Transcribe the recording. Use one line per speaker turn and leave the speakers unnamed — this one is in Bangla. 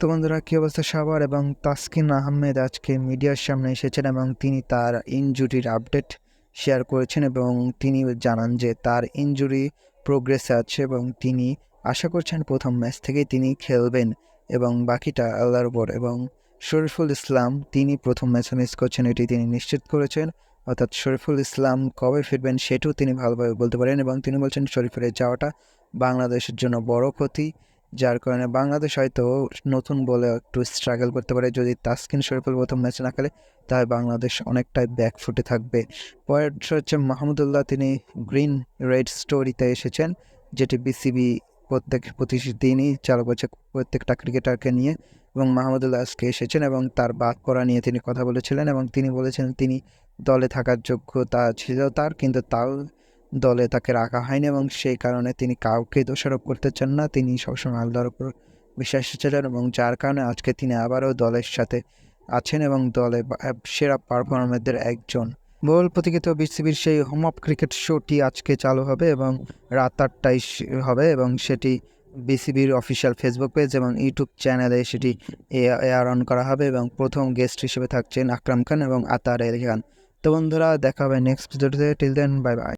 তো বন্ধুরা, কী অবস্থা? সবার এবং তাসকিন আহমেদ আজকে মিডিয়ার সামনে এসেছেন এবং তিনি তার ইনজুরির আপডেট শেয়ার করেছেন এবং তিনি জানান যে তার ইনজুরি প্রোগ্রেসে আছে এবং তিনি আশা করছেন প্রথম ম্যাচ থেকেই তিনি খেলবেন এবং বাকিটা আল্লাহর উপর। এবং শরীফুল ইসলাম, তিনি প্রথম ম্যাচে মিস করছেন, এটি তিনি নিশ্চিত করেছেন। অর্থাৎ শরীফুল ইসলাম কবে ফিরবেন সেটিও তিনি ভালোভাবে বলতে পারেন এবং তিনি বলছেন শরীফুলের যাওয়াটা বাংলাদেশের জন্য বড় ক্ষতি। যার কারণে বাংলাদেশ হয়তো নতুন বলে একটু স্ট্রাগল করতে পারে। যদি তাসকিন শরীফুল প্রথম ম্যাচ না খেলে, তাহলে বাংলাদেশ অনেকটাই ব্যাকফুটে থাকবে। পরের হচ্ছে মাহমুদুল্লাহ তিনি গ্রিন রেড স্টোরিতে এসেছেন, যেটি বিসিবি প্রত্যেক প্রতিদিনই চালু করছে প্রত্যেকটা ক্রিকেটারকে নিয়ে। এবং মাহমুদুল্লাহ আজকে এসেছেন এবং তার বাদ করা নিয়ে তিনি কথা বলেছিলেন এবং তিনি বলেছেন তিনি দলে থাকার যোগ্যতা ছিল তার, কিন্তু তাও দলে তাকে রাখা হয়নি এবং সেই কারণে তিনি কাউকে দোষারোপ করতে চান না। তিনি সবসময় আল্লাহর উপর বিশ্বাস ছিলেন এবং যার কারণে আজকে তিনি আবারও দলের সাথে আছেন এবং দলে সেরা পারফর্মারদের একজন। বহুল প্রতীক্ষিত বিসিবির সেই হোম অফ ক্রিকেট শোটি আজকে চালু হবে এবং রাত আটটায় হবে এবং সেটি বিসিবির অফিসিয়াল ফেসবুক পেজ এবং ইউটিউব চ্যানেলে সেটি এয়ার অন করা হবে এবং প্রথম গেস্ট হিসেবে থাকছেন আকরাম খান এবং আতার আলী খান। তো বন্ধুরা, দেখা হবে নেক্সট ভিডিওতে টিল দেন বাই বাই